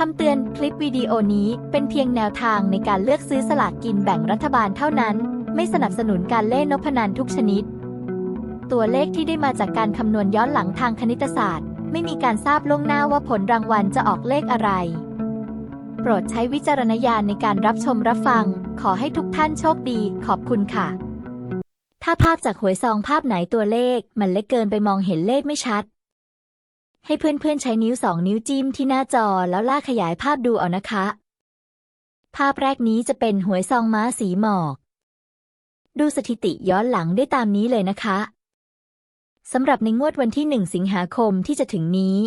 คำเตือนคลิปวิดีโอนี้เป็นเพียงแนวทางในการเลือกซื้อสลากกินแบ่งรัฐบาลเท่านั้น ไม่สนับสนุนการเล่นนพนันทุกชนิด ตัวเลขที่ได้มาจากการคำนวณย้อนหลังทางคณิตศาสตร์ ไม่มีการทราบล่วงหน้าว่าผลรางวัลจะออกเลขอะไร โปรดใช้วิจารณญาณในการรับชมรับฟัง ขอให้ทุกท่านโชคดี ขอบคุณค่ะ ถ้าภาพจากหวยซองภาพไหนตัวเลข มันเล็กเกินไปมองเห็นเลขไม่ชัด ให้เพื่อนๆใช้นิ้วสองนิ้วจิ้มที่หน้าจอแล้วลากขยายภาพดูเอานะคะ ภาพแรกนี้จะเป็นหวยซองม้าสีหมอก ดูสถิติย้อนหลังได้ตามนี้เลยนะคะสำหรับในงวดวันที่ 1 สิงหาคมที่จะถึงนี้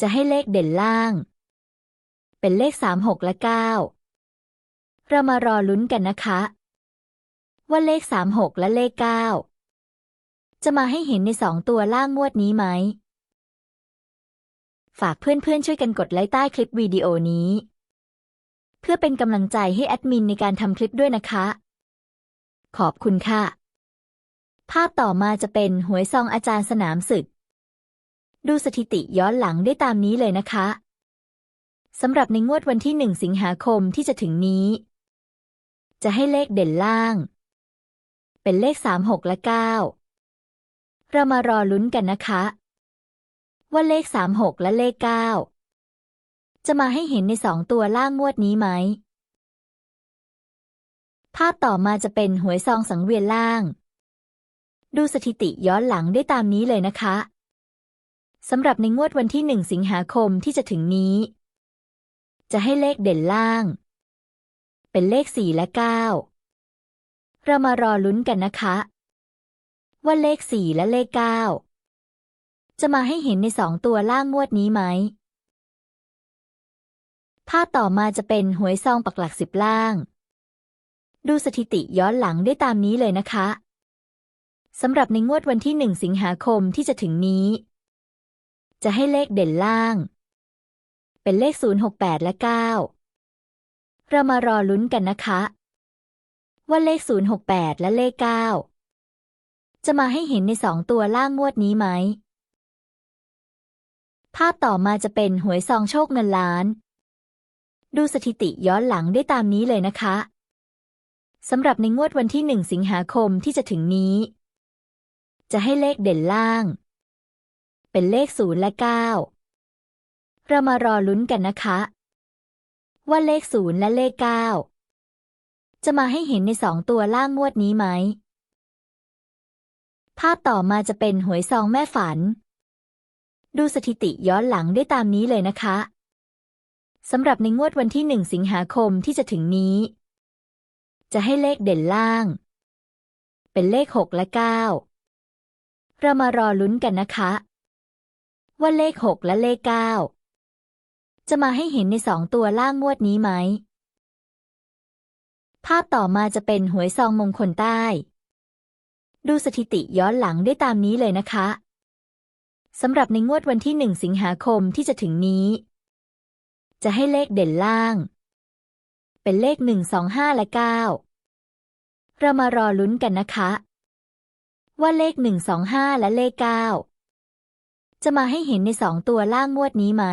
จะให้เลขเด่นล่าง เป็นเลข 3 6 และ 9 เรามารอลุ้นกันนะคะ ว่าเลข 3 6 และเลข 9 จะมาให้เห็นในสองตัวล่างงวดนี้ไหม ฝากเพื่อนๆช่วยกันกดไลค์ใต้คลิปวิดีโอนี้ เพื่อเป็นกำลังใจให้แอดมินในการทำคลิปด้วยนะคะ ขอบคุณค่ะ ภาพต่อมาจะเป็นหวยซองอาจารย์สนามศึก ดูสถิติย้อนหลังได้ตามนี้เลยนะคะสำหรับในงวดวันที่ 1 สิงหาคมที่จะถึงนี้ จะให้เลขเด่นล่าง เป็นเลข 3 6 และ 9 เรามารอลุ้นกันนะคะ ว่าเลข 3 6 และเลข 9 จะมาให้เห็นในสองตัวล่างงวดนี้ไหม ภาพต่อมาจะเป็นหวยซองสังเวียนล่าง ดูสถิติย้อนหลังได้ตามนี้เลยนะคะสำหรับในงวดวันที่ 1 สิงหาคมที่จะถึงนี้ จะให้เลขเด่นล่าง เป็นเลข 4 และ 9 เรามารอลุ้นกันนะคะ ว่าเลข 4 และเลข 9 จะมาให้เห็นในสองตัวล่างงวดนี้ไหม ภาพต่อมาจะเป็นหวยซองปักหลักสิบล่าง ดูสถิติย้อนหลังได้ตามนี้เลยนะคะ สำหรับในงวดวันที่1สิงหาคมที่จะถึงนี้ จะให้เลขเด่นล่าง เป็นเลข 068 และ 9 เรามารอลุ้นกันนะคะ ว่าเลข 068 และเลข 9 จะมาให้เห็นในสองตัวล่างงวดนี้ไหมาพต่อมาจะเป็นหวยซองโชคเงินล้าน ดูสถิติย้อนหลังได้ตามนี้เลยนะคะสำหรับในงวดวันที่ 1 สิงหาคมที่จะถึงนี้ จะให้เลขเด่นล่าง เป็นเลข0และ 9 เรามารอลุ้นกันนะคะ ว่าเลข0และเลข 9 จะมาให้เห็นในสองตัวล่างงวดนี้ไหม ภาพต่อมาจะเป็นหวยซองแม่ฝัน ดูสถิติย้อนหลังได้ตามนี้เลยนะคะสำหรับในงวดวันที่ 1 สิงหาคมที่จะถึงนี้ จะให้เลขเด่นล่าง เป็นเลข 6 และ 9 เรามารอลุ้นกันนะคะ ว่าเลข 6 และเลข 9 จะมาให้เห็นในสองตัวล่างงวดนี้ไหม ภาพต่อมาจะเป็นหวยซองมงคลใต้ ดูสถิติย้อนหลังได้ตามนี้เลยนะคะ สำหรับในงวดวันที่ 1 สิงหาคมที่จะถึงนี้ จะให้เลขเด่นล่าง เป็นเลข 1 2 5 และ 9 เรามารอลุ้นกันนะคะ ว่าเลข 1 2 5 และเลข 9 จะมาให้เห็นในสองตัวล่างงวดนี้ไหม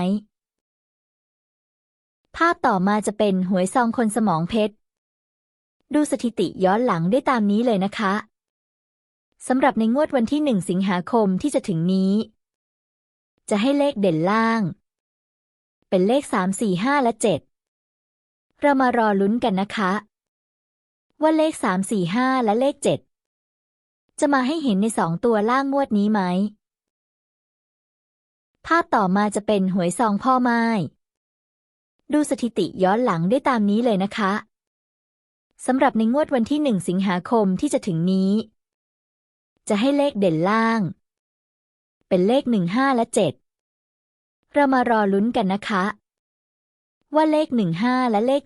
ภาพต่อมาจะเป็นหวยซองคนสมองเพชร ดูสถิติย้อนหลังได้ตามนี้เลยนะคะสำหรับในงวดวันที่ 1 สิงหาคมที่จะถึงนี้ จะให้เลขเด่นล่าง เป็นเลข 3 4 5 และ 7 เรามารอลุ้นกันนะคะ ว่าเลข 3 4 5 และเลข 7 จะมาให้เห็นในสองตัวล่างงวดนี้ไหม ภาพต่อมาจะเป็นหวยซองพ่อไม้ ดูสถิติย้อนหลังได้ตามนี้เลยนะคะสำหรับในงวดวันที่ 1 สิงหาคมที่จะถึงนี้ จะให้เลขเด่นล่าง เป็นเลข1 5และ7เรามารอลุ้นกันนะคะ ว่าเลข1 5และเลข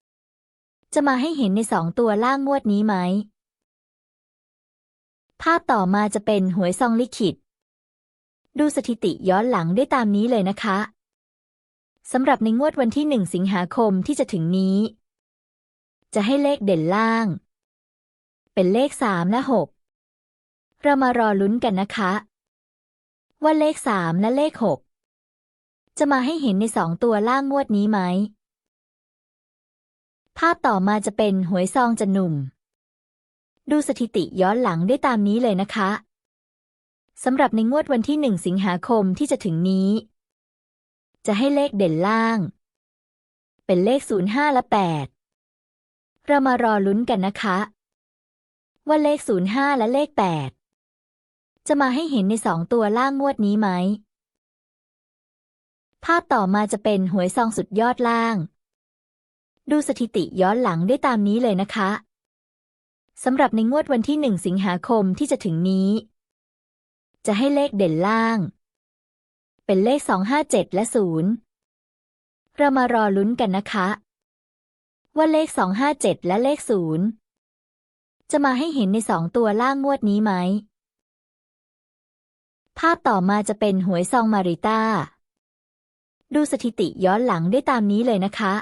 7จะมาให้เห็นในสองตัวล่างงวดนี้ไหม ภาพต่อมาจะเป็นหวยซองลิขิต ดูสถิติย้อนหลังได้ตามนี้เลยนะคะสำหรับในงวดวันที่1สิงหาคมที่จะถึงนี้ จะให้เลขเด่นล่าง เป็นเลข3และ6เรามารอลุ้นกันนะคะ ว่าเลข3และเลข6จะมาให้เห็นในสองตัวล่างงวดนี้ไหม ภาพต่อมาจะเป็นหวยซองจะหนุ่ม ดูสถิติย้อนหลังได้ตามนี้เลยนะคะสำหรับในงวดวันที่หนึ่งสิงหาคมที่จะถึงนี้ จะให้เลขเด่นล่าง เป็นเลข 05 และ 8 เรามารอลุ้นกันนะคะ ว่าเลข 05 และเลข 8 จะมาให้เห็นในสองตัวล่างงวดนี้ไหม ภาพต่อมาจะเป็นหวยซองสุดยอดล่าง ดูสถิติย้อนหลังได้ตามนี้เลยนะคะสำหรับในงวดวันที่หนึ่งสิงหาคมที่จะถึงนี้ จะให้เลขเด่นล่าง เป็นเลข257และ0เรามารอลุ้นกันนะคะ ว่าเลข257และเลข0จะมาให้เห็นในสองตัวล่างงวดนี้ไหม ภาพต่อมาจะเป็นหวยซองมาริต้า ดูสถิติย้อนหลังได้ตามนี้เลยนะคะ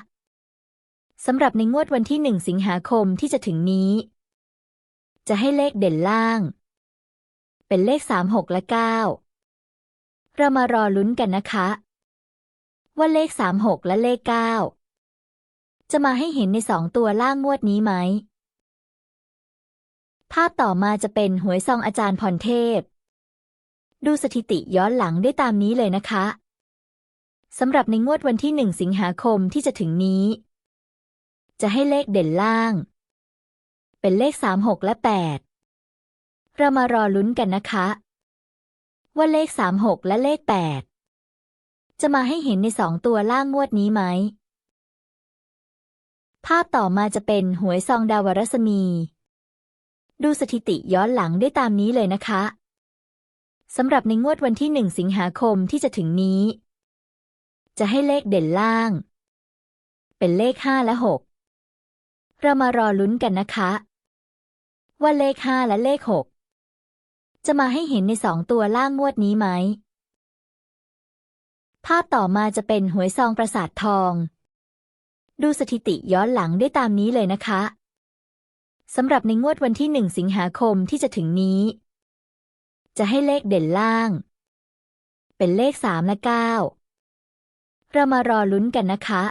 สำหรับในงวดวันที่หนึ่งสิงหาคมที่จะถึงนี้ จะให้เลขเด่นล่าง เป็นเลข 36 และ 9 เรามารอลุ้นกันนะคะ ว่าเลข 36 และเลข 9 จะมาให้เห็นในสองตัวล่างงวดนี้ไหม ภาพต่อมาจะเป็นหวยซองอาจารย์พรเทพ ดูสถิติย้อนหลังได้ตามนี้เลยนะคะสำหรับในงวดวันที่หนึ่งสิงหาคมที่จะถึงนี้ จะให้เลขเด่นล่าง เป็นเลข 36 และ 8 เรามารอลุ้นกันนะคะ ว่าเลข 36 และเลข 8 จะมาให้เห็นในสองตัวล่างงวดนี้ไหม ภาพต่อมาจะเป็นหวยซองดาวรัศมี ดูสถิติย้อนหลังได้ตามนี้เลยนะคะ สำหรับในงวดวันที่หนึ่งสิงหาคมที่จะถึงนี้ จะให้เลขเด่นล่าง เป็นเลขห้าและหกเรามารอลุ้นกันนะคะ ว่าเลขห้าและเลขหกจะมาให้เห็นในสองตัวล่างงวดนี้ไหม ภาพต่อมาจะเป็นหวยซองประสาททอง ดูสถิติย้อนหลังได้ตามนี้เลยนะคะสำหรับในงวดวันที่หนึ่งสิงหาคมที่จะถึงนี้ จะให้เลขเด่นล่าง เป็นเลขสามและเก้าเรามารอลุ้นกันนะคะ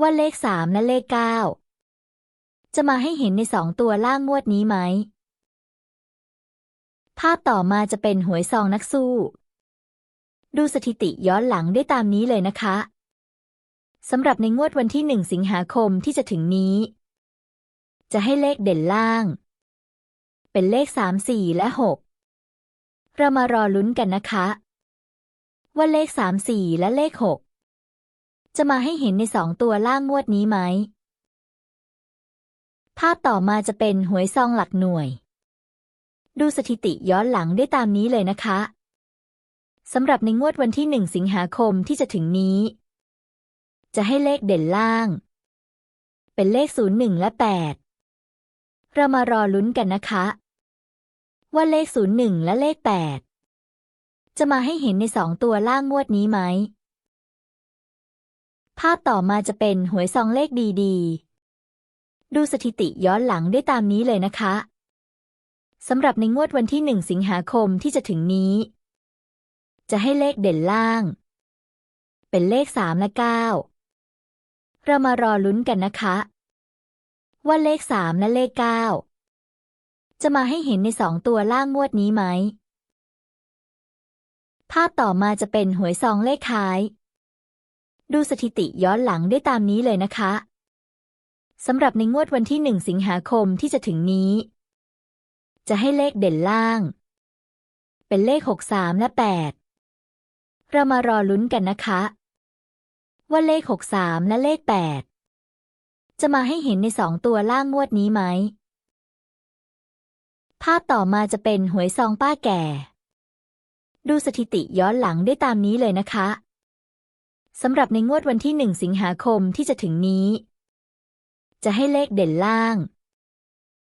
ว่าเลขสามและเลขเก้าจะมาให้เห็นในสองตัวล่างงวดนี้ไหม ภาพต่อมาจะเป็นหวยซองนักสู้ ดูสถิติย้อนหลังได้ตามนี้เลยนะคะสำหรับในงวดวันที่หนึ่งสิงหาคมที่จะถึงนี้ จะให้เลขเด่นล่าง เป็นเลขสามสี่และหก เรามารอลุ้นกันนะคะ ว่าเลขสามสี่และเลขหกจะมาให้เห็นในสองตัวล่างงวดนี้ไหม ภาพต่อมาจะเป็นหวยซองหลักหน่วย ดูสถิติย้อนหลังได้ตามนี้เลยนะคะสำหรับในงวดวันที่หนึ่งสิงหาคมที่จะถึงนี้ จะให้เลขเด่นล่าง เป็นเลขศูนย์หนึ่งและแปดเรามารอลุ้นกันนะคะ ว่าเลขศูนย์หนึ่งและเลขแปดจะมาให้เห็นในสองตัวล่างงวดนี้ไหม ภาพต่อมาจะเป็นหวยซองเลขดีๆ ดูสถิติย้อนหลังได้ตามนี้เลยนะคะ สำหรับในงวดวันที่หนึ่งสิงหาคมที่จะถึงนี้ จะให้เลขเด่นล่าง เป็นเลขสามและเก้าเรามารอลุ้นกันนะคะ ว่าเลขสามและเลขเก้า จะมาให้เห็นในสองตัวล่างงวดนี้ไหม ภาพต่อมาจะเป็นหวยซองเลขท้าย ดูสถิติย้อนหลังได้ตามนี้เลยนะคะสำหรับในงวดวันที่หนึ่งสิงหาคมที่จะถึงนี้ จะให้เลขเด่นล่าง เป็นเลขหกสามและแปดเรามารอลุ้นกันนะคะ ว่าเลขหกสามและเลขแปดจะมาให้เห็นในสองตัวล่างงวดนี้ไหม ภาพต่อมาจะเป็นหวยซองป้าแก่ ดูสถิติย้อนหลังได้ตามนี้เลยนะคะสำหรับในงวดวันที่หนึ่งสิงหาคมที่จะถึงนี้ จะให้เลขเด่นล่าง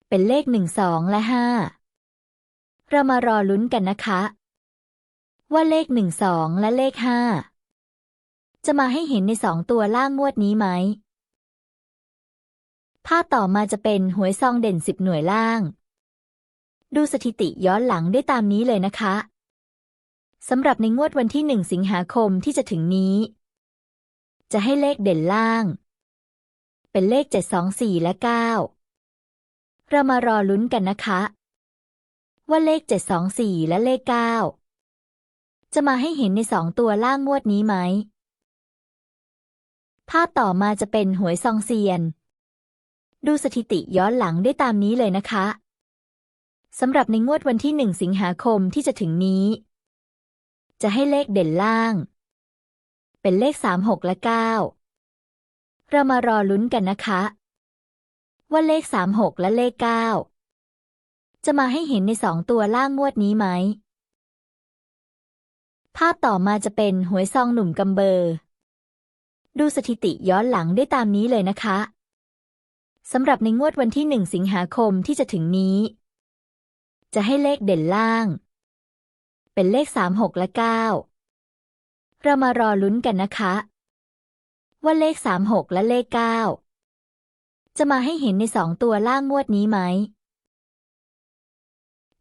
เป็นเลขหนึ่งสองและห้าเรามารอลุ้นกันนะคะ ว่าเลขหนึ่งสองและเลขห้าจะมาให้เห็นในสองตัวล่างงวดนี้ไหมภาพต่อมาจะเป็นหวยซองเด่นสิบหน่วยล่าง ดูสถิติย้อนหลังได้ตามนี้เลยนะคะสำหรับในงวดวันที่ 1 สิงหาคมที่จะถึงนี้ จะให้เลขเด่นล่าง เป็นเลข 7 2 4 และ 9 เรามารอลุ้นกันนะคะ ว่าเลข 7 2 4 และเลข 9 จะมาให้เห็นในสองตัวล่างงวดนี้ไหม ภาพต่อมาจะเป็นหวยซองเซียน ดูสถิติย้อนหลังได้ตามนี้เลยนะคะ สำหรับในงวดวันที่ 1 สิงหาคมที่จะถึงนี้ จะให้เลขเด่นล่าง เป็นเลข 3 6 และ 9 เรามารอลุ้นกันนะคะ ว่าเลข 3 6 และเลข 9 จะมาให้เห็นในสองตัวล่างงวดนี้ไหม ภาพต่อมาจะเป็นหวยซองหนุ่มกำเบอร์ ดูสถิติย้อนหลังได้ตามนี้เลยนะคะสำหรับในงวดวันที่ 1 สิงหาคมที่จะถึงนี้ จะให้เลขเด่นล่าง เป็นเลข 3 6 และ 9 เรามารอลุ้นกันนะคะ ว่าเลข 3 6 และเลข 9 จะมาให้เห็นในสองตัวล่างงวดนี้ไหม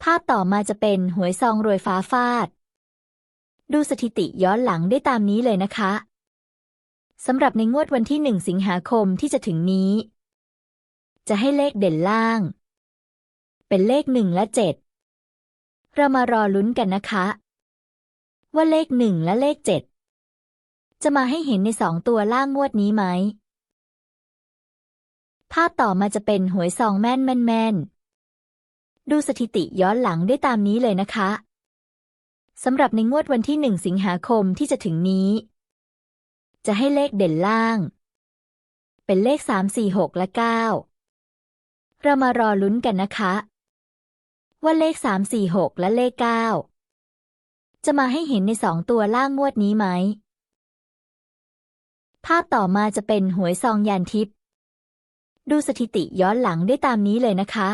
ภาพต่อมาจะเป็นหวยซองรวยฟ้าฟาด ดูสถิติย้อนหลังได้ตามนี้เลยนะคะสำหรับในงวดวันที่ 1 สิงหาคมที่จะถึงนี้ จะให้เลขเด่นล่าง เป็นเลข1และ7เรามารอลุ้นกันนะคะ ว่าเลข1และเลข7จะมาให้เห็นในสองตัวล่างงวดนี้ไหม ภาพต่อมาจะเป็นหวยซองแม่นแม่นแม่นดูสถิติย้อนหลังได้ตามนี้เลยนะคะสำหรับในงวดวันที่1สิงหาคมที่จะถึงนี้ จะให้เลขเด่นล่าง เป็นเลข3 4 6และ9เรามารอลุ้นกันนะคะ ว่าเลข 3 4 6 และเลข 9 จะมาให้เห็นในสองตัวล่างงวดนี้ไหม ภาพต่อมาจะเป็นหวยซองยานทิพย์ดูสถิติย้อนหลังได้ตามนี้เลยนะคะ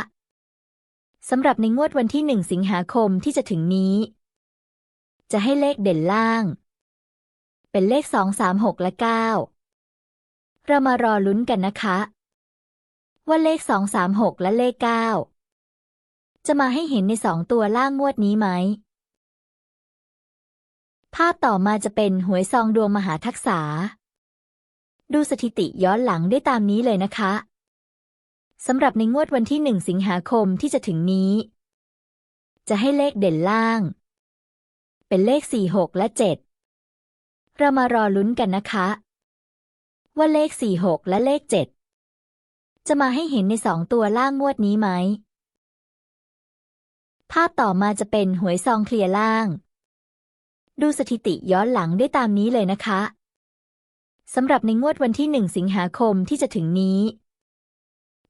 สำหรับในงวดวันที่ 1 สิงหาคมที่จะถึงนี้ จะให้เลขเด่นล่าง เป็นเลข 2 3 6 และ 9 เรามารอลุ้นกันนะคะ ว่าเลข 2 3 6 และเลข 9 จะมาให้เห็นในสองตัวล่างงวดนี้ไหม ภาพต่อมาจะเป็นหวยซองดวงมหาทักษา ดูสถิติย้อนหลังได้ตามนี้เลยนะคะสำหรับในงวดวันที่1สิงหาคมที่จะถึงนี้ จะให้เลขเด่นล่าง เป็นเลข4 6และ7เรามารอลุ้นกันนะคะ ว่าเลข4 6และเลข7จะมาให้เห็นในสองตัวล่างงวดนี้ไหม ภาพต่อมาจะเป็นหวยซองเคลียร์ล่าง ดูสถิติย้อนหลังได้ตามนี้เลยนะคะสำหรับในงวดวันที่ 1 สิงหาคมที่จะถึงนี้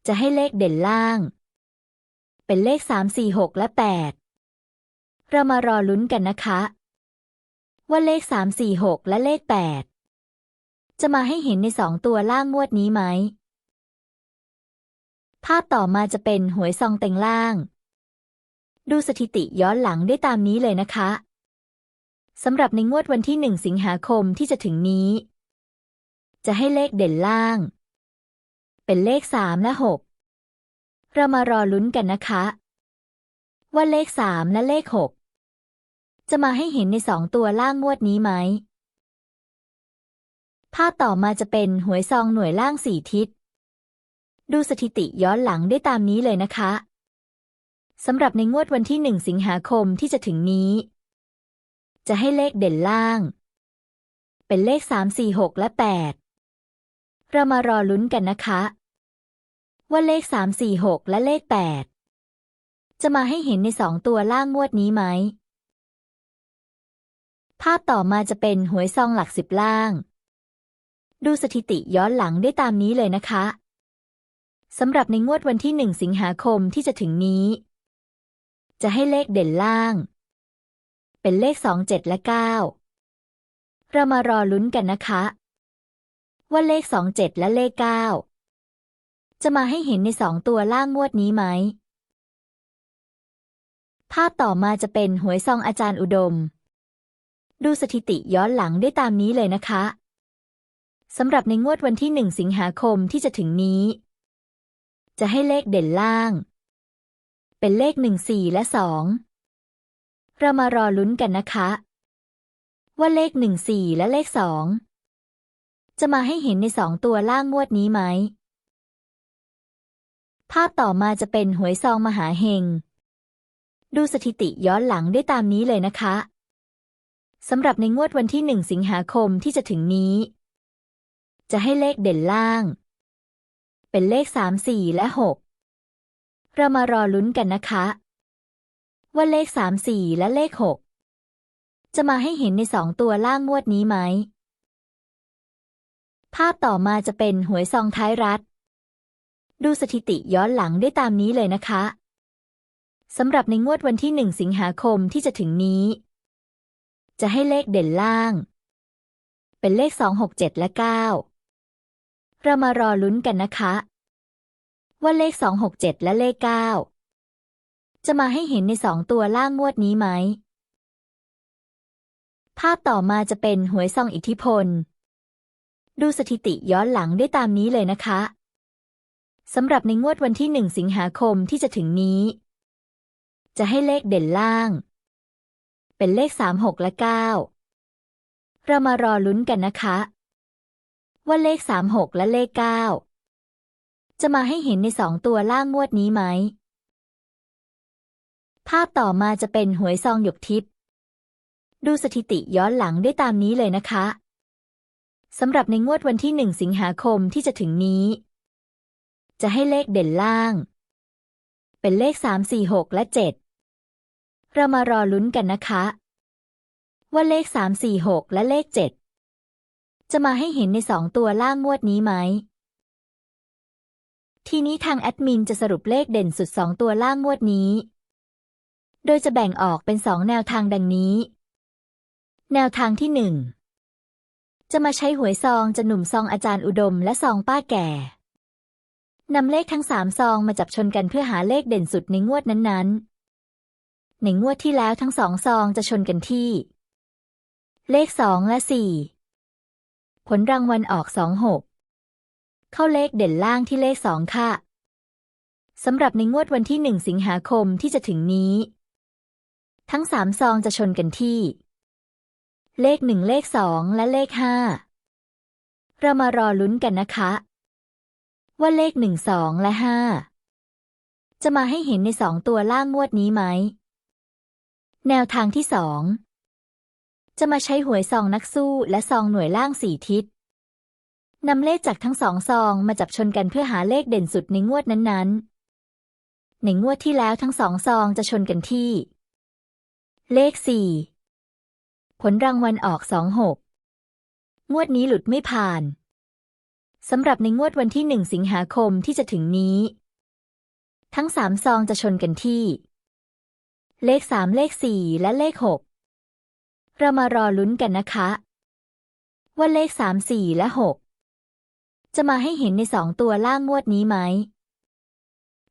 จะให้เลขเด่นล่าง เป็นเลข 3 4 6 และ 8 เรามารอลุ้นกันนะคะ ว่าเลข 3 4 6 และเลข 8 จะมาให้เห็นในสองตัวล่างงวดนี้ไหม ภาพต่อมาจะเป็นหวยซองเต็งล่าง ดูสถิติย้อนหลังได้ตามนี้เลยนะคะสำหรับในงวดวันที่ 1 สิงหาคมที่จะถึงนี้ จะให้เลขเด่นล่าง เป็นเลขสามและหกเรามารอลุ้นกันนะคะ ว่าเลขสามและเลขหกจะมาให้เห็นในสองตัวล่างงวดนี้ไหม ภาพต่อมาจะเป็นหวยซองหน่วยล่างสี่ทิศ ดูสถิติย้อนหลังได้ตามนี้เลยนะคะ สำหรับในงวดวันที่หนึ่งสิงหาคมที่จะถึงนี้ จะให้เลขเด่นล่าง เป็นเลขสามสี่หกและแปดเรามารอลุ้นกันนะคะ ว่าเลขสามสี่หกและเลขแปดจะมาให้เห็นในสองตัวล่างงวดนี้ไหม ภาพต่อมาจะเป็นหวยซองหลักสิบล่าง ดูสถิติย้อนหลังได้ตามนี้เลยนะคะสำหรับในงวดวันที่หนึ่งสิงหาคมที่จะถึงนี้ จะให้เลขเด่นล่าง เป็นเลขสองเจ็ดและเก้าเรามารอลุ้นกันนะคะ ว่าเลขสองเจ็ดและเลขเก้าจะมาให้เห็นในสองตัวล่างงวดนี้ไหม ภาพต่อมาจะเป็นหวยซองอาจารย์อุดม ดูสถิติย้อนหลังได้ตามนี้เลยนะคะสำหรับในงวดวันที่หนึ่งสิงหาคมที่จะถึงนี้ จะให้เลขเด่นล่าง เป็นเลขหนึ่งสี่และสองเรามารอลุ้นกันนะคะ ว่าเลขหนึ่งสี่และเลขสองจะมาให้เห็นในสองตัวล่างงวดนี้ไหม ภาพต่อมาจะเป็นหวยซองมหาเฮง ดูสถิติย้อนหลังได้ตามนี้เลยนะคะสำหรับในงวดวันที่หนึ่งสิงหาคมที่จะถึงนี้ จะให้เลขเด่นล่าง เป็นเลขสามสี่และหก เรามารอลุ้นกันนะคะ ว่าเลขสามสี่และเลขหกจะมาให้เห็นในสองตัวล่างงวดนี้ไหม ภาพต่อมาจะเป็นหวยซองท้ายรัฐ ดูสถิติย้อนหลังได้ตามนี้เลยนะคะสำหรับในงวดวันที่หนึ่งสิงหาคมที่จะถึงนี้ จะให้เลขเด่นล่าง เป็นเลขสองหกเจ็ดและเก้าเรามารอลุ้นกันนะคะ ว่าเลขสองหกเจ็ดและเลขเก้าจะมาให้เห็นในสองตัวล่างงวดนี้ไหม ภาพต่อมาจะเป็นหวยซองอิทธิพล ดูสถิติย้อนหลังได้ตามนี้เลยนะคะสำหรับในงวดวันที่หนึ่งสิงหาคมที่จะถึงนี้ จะให้เลขเด่นล่าง เป็นเลขสามหกและเก้าเรามารอลุ้นกันนะคะ ว่าเลขสามหกและเลขเก้า จะมาให้เห็นในสองตัวล่างงวดนี้ไหม ภาพต่อมาจะเป็นหวยซองหยกทิพย์ดูสถิติย้อนหลังได้ตามนี้เลยนะคะสำหรับในงวดวันที่หนึ่งสิงหาคมที่จะถึงนี้ จะให้เลขเด่นล่าง เป็นเลขสามสี่หกและเจ็ดเรามารอลุ้นกันนะคะ ว่าเลขสามสี่หกและเลขเจ็ดจะมาให้เห็นในสองตัวล่างงวดนี้ไหม ทีนี้ทางแอดมินจะสรุปเลขเด่นสุดสองตัวล่างงวดนี้ โดยจะแบ่งออกเป็นสองแนวทางดังนี้ แนวทางที่หนึ่งจะมาใช้หวยซองจะหนุ่มซองอาจารย์อุดม และซองป้าแก่นำเลขทั้งสามซองมาจับชนกันเพื่อหาเลขเด่นสุดในงวดนั้นๆ ในงวดที่แล้วทั้งสองซองจะชนกันที่ เลขสองและสี่ผลรางวัลออกสองหก เข้าเลขเด่นล่างที่เลขสองค่ะสำหรับในงวดวันที่หนึ่งสิงหาคมที่จะถึงนี้ ทั้งสามซองจะชนกันที่ เลขหนึ่งเลขสองและเลขห้าเรามารอลุ้นกันนะคะ ว่าเลขหนึ่งสองและห้าจะมาให้เห็นในสองตัวล่างงวดนี้ไหม แนวทางที่สองจะมาใช้หวยซองนักสู้และซองหน่วยล่างสี่ทิศ นำเลขจากทั้งสองซองมาจับชนกันเพื่อหาเลขเด่นสุดในงวดนั้นๆ ในงวดที่แล้วทั้งสองซองจะชนกันที่ เลขสี่ผลรางวัลออกสองหกงวดนี้หลุดไม่ผ่านสำหรับในงวดวันที่หนึ่งสิงหาคมที่จะถึงนี้ ทั้งสามซองจะชนกันที่ เลขสามเลขสี่และเลขหกเรามารอลุ้นกันนะคะ ว่าเลขสามสี่และหก จะมาให้เห็นในสองตัวล่างงวดนี้ไหม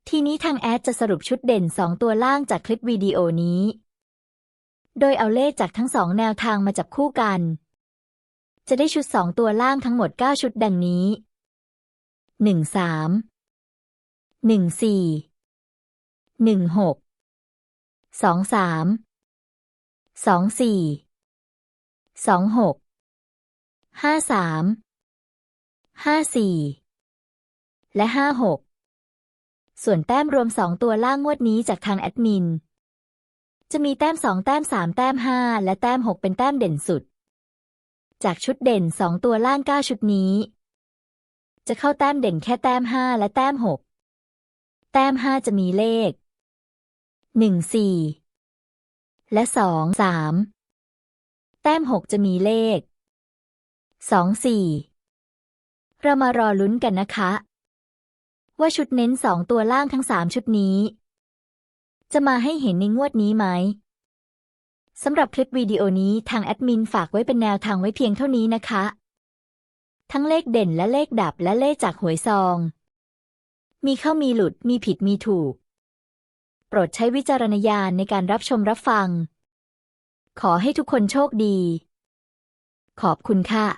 ทีนี้ทางแอดจะสรุปชุดเด่นสองตัวล่างจากคลิปวิดีโอนี้ โดยเอาเลขจากทั้งสองแนวทางมาจับคู่กัน จะได้ชุดสองตัวล่างทั้งหมด 9 ชุดดังนี้ 1 3 1 4 1 6 2 3 2 4 2 6 5 3 ห้าสี่และห้าหกส่วนแต้มรวมสองตัวล่างงวดนี้จากทางแอดมิน จะมีแต้มสองแต้มสามแต้มห้าและแต้มหกเป็นแต้มเด่นสุด จากชุดเด่นสองตัวล่างเก้าชุดนี้ จะเข้าแต้มเด่นแค่แต้มห้าและแต้มหกแต้มห้าจะมีเลขหนึ่งสี่และสองสามแต้มหกจะมีเลขสองสี่ เรามารอลุ้นกันนะคะ ว่าชุดเน้นสองตัวล่างทั้งสามชุดนี้ จะมาให้เห็นในงวดนี้ไหมสำหรับคลิปวิดีโอนี้ทางแอดมินฝากไว้เป็นแนวทางไว้เพียงเท่านี้นะคะ ทั้งเลขเด่นและเลขดับและเลขจากหวยซอง มีเข้ามีหลุดมีผิดมีถูก โปรดใช้วิจารณญาณในการรับชมรับฟัง ขอให้ทุกคนโชคดี ขอบคุณค่ะ